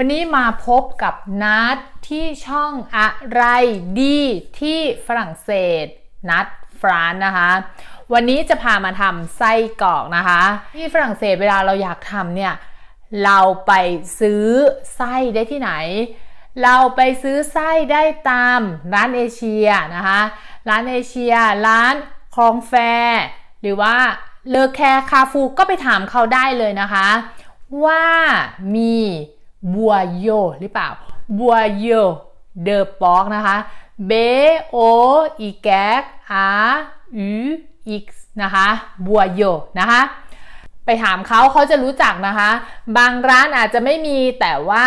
วันนี้มาพบกับนัดที่ช่องอะไรดีที่ฝรั่งเศส นัดฟรานนะคะ วันนี้จะพามาทำไส้กรอกนะคะ ที่ฝรั่งเศสเวลาเราอยากทำเนี่ย เราไปซื้อไส้ได้ที่ไหน เราไปซื้อไส้ได้ตามร้านเอเชียนะคะ ร้านเอเชีย ร้านคลองแฟร์หรือว่าเลอแคร์คาฟูก็ไปถามเขาได้เลยนะคะ ว่ามี บัวโยหรือเปล่าบัวโยเดอปอกนะคะ B O Y A U X นะคะบัวโยนะคะไปถามเขาเขาจะรู้จักนะคะ บางร้านอาจจะไม่มีแต่ว่า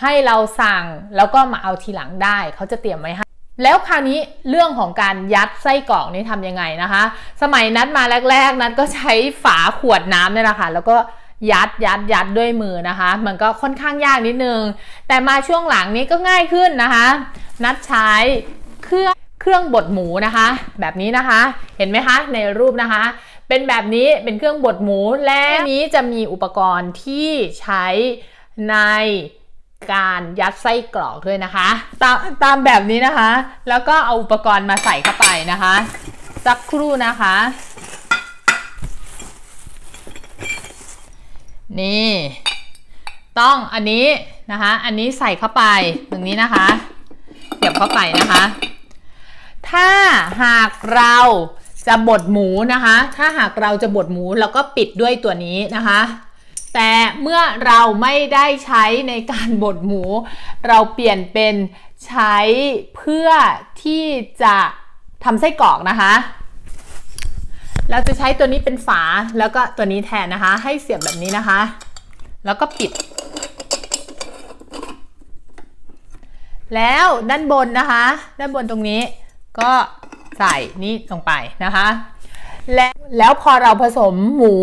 ให้เราสั่งแล้วก็มาเอาทีหลังได้เขาจะเตรียมไว้ให้แล้วคราวนี้เรื่องของการยัดไส้กรอกนี่ทำยังไงนะคะ สมัยนัดมาแรก ๆ นัดก็ใช้ฝาขวดน้ำเนี่ยแหละค่ะแล้วก็ ยัดยัดยัดด้วยมือนะคะ มันก็ค่อนข้างยากนิดนึง แต่มาช่วงหลังนี้ก็ง่ายขึ้นนะคะ นัดใช้เครื่องเครื่องบดหมูนะคะ แบบนี้นะคะ เห็นไหมคะในรูปนะคะ เป็นแบบนี้เป็นเครื่องบดหมู และนี้จะมีอุปกรณ์ที่ใช้ในการยัดไส้กรอกด้วยนะคะ ตามตามแบบนี้นะคะ แล้วก็เอาอุปกรณ์มาใส่เข้าไปนะคะ สักครู่นะคะ นี่ ต้องอันนี้นะคะ อันนี้ใส่เข้าไปตรงนี้นะคะเสียบเข้าไปนะคะ ถ้าหากเราจะบดหมูนะคะ ถ้าหากเราจะบดหมูเราก็ปิดด้วยตัวนี้นะคะ แต่เมื่อเราไม่ได้ใช้ในการบดหมู เราเปลี่ยนเป็นใช้เพื่อที่จะทำไส้กรอกนะคะ เราจะใช้ตัวนี้เป็นฝาแล้วก็ตัวนี้แทนนะคะ ให้เสียบแบบนี้นะคะ แล้วก็ปิด แล้วด้านบนนะคะ ด้านบนตรงนี้ก็ใส่นี่ลงไปนะคะ และแล้วพอเราผสมหมู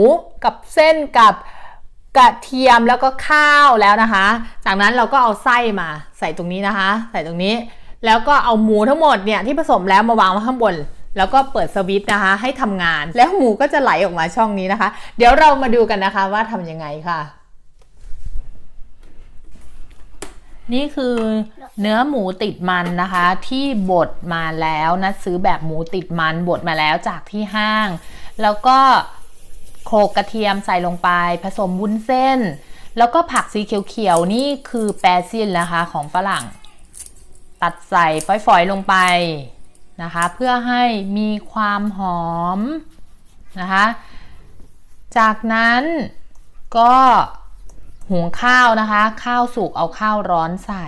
กับเส้นกับกระเทียมแล้วก็ข้าวแล้วนะคะ จากนั้นเราก็เอาไส้มาใส่ตรงนี้นะคะ ใส่ตรงนี้ แล้วก็เอาหมูทั้งหมดเนี่ยที่ผสมแล้วมาวางไว้ข้างบน แล้วก็เปิดสวิตช์นะคะ ให้ทำงาน แล้วหมูก็จะไหลออกมาช่องนี้นะคะ เดี๋ยวเรามาดูกันนะคะว่าทำยังไงค่ะ นี่คือเนื้อหมูติดมันนะคะ ที่บดมาแล้วนะซื้อแบบหมูติดมันบดมาแล้วจากที่ห้าง แล้วก็โขลกกระเทียมใส่ลงไป ผสมวุ้นเส้น แล้วก็ผักสีเขียวๆนี่คือแปซิลนะคะของฝรั่ง ตัดใส่ฝอยๆลงไป นะคะเพื่อให้มีความหอมนะคะจากนั้นก็หุงข้าวนะคะ ข้าวสุกเอาข้าวร้อนใส่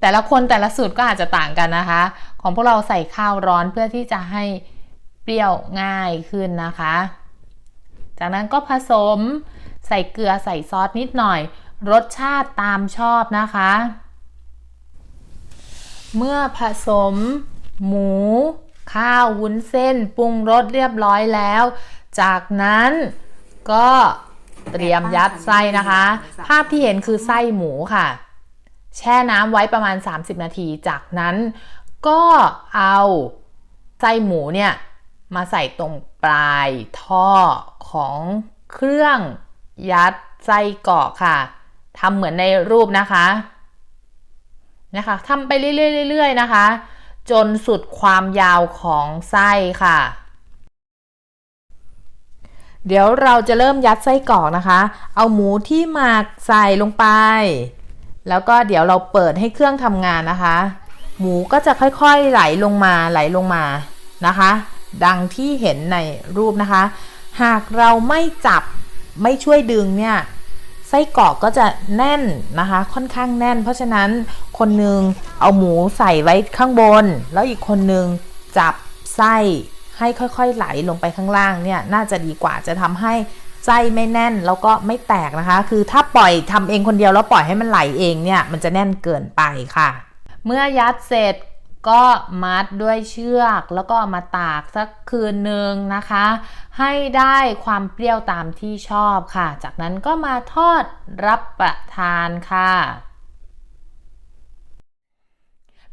แต่ละคนแต่ละสูตรก็อาจจะต่างกันนะคะ ของพวกเราใส่ข้าวร้อนเพื่อที่จะให้เปรี้ยวง่ายขึ้นนะคะ จากนั้นก็ผสมใส่เกลือใส่ซอสนิดหน่อย รสชาติตามชอบนะคะ เมื่อผสม หมู ข้าววุ้นเส้นปรุงรสเรียบร้อยแล้ว จากนั้นก็เตรียมยัดไส้นะคะ ภาพที่เห็นคือไส้หมูค่ะ แช่น้ำไว้ประมาณ 30 นาที จากนั้นก็เอาไส้หมูเนี่ยมาใส่ตรงปลายท่อของเครื่องยัดไส้กรอกค่ะทำเหมือนในรูปนะคะนะคะทำไปเรื่อยๆๆนะคะ จนสุดความยาวของไส้ค่ะ เดี๋ยวเราจะเริ่มยัดไส้กรอกนะคะ เอาหมูที่หมักใส่ลงไป แล้วก็เดี๋ยวเราเปิดให้เครื่องทำงานนะคะ หมูก็จะค่อยๆไหลลงมาไหลลงมานะคะ ดังที่เห็นในรูปนะคะ หากเราไม่จับไม่ช่วยดึงเนี่ย ไส้กรอกก็จะแน่นนะคะ ค่อนข้างแน่น เพราะฉะนั้นคนหนึงเอาหมูใส่ไว้ข้างบน แล้วอีกคนหนึงจับไส้ให้ค่อยๆไหลลงไปข้างล่างเนี่ยน่าจะดีกว่าจะทำให้ไส้ไม่แน่นแล้วก็ไม่แตกนะคะ คือถ้าปล่อยทำเองคนเดียวแล้วปล่อยให้มันไหลเองเนี่ยมันจะแน่นเกินไปค่ะ เมื่อยัดเสร็จ ก็มัดด้วยเชือกแล้วก็ามาตากสักคืนหนึ่งนะคะ ให้ได้ความเปรี้ยวตามที่ชอบค่ะ จากนั้นก็มาทอดรับประทานค่ะ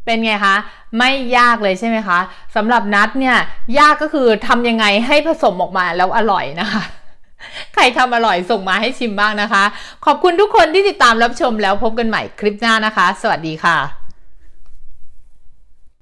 เป็นไงคะ ไม่ยากเลยใช่ไหมคะสำหรับนัดเนี่ย ยากก็คือทำยังไงให้ผสมออกมาแล้วอร่อยนะคะ ใครทำอร่อยส่งมาให้ชิมบ้างนะคะ ขอบคุณทุกคนที่ติดตามรับชมแล้วพบกันใหม่คลิปหน้านะคะ สวัสดีค่ะ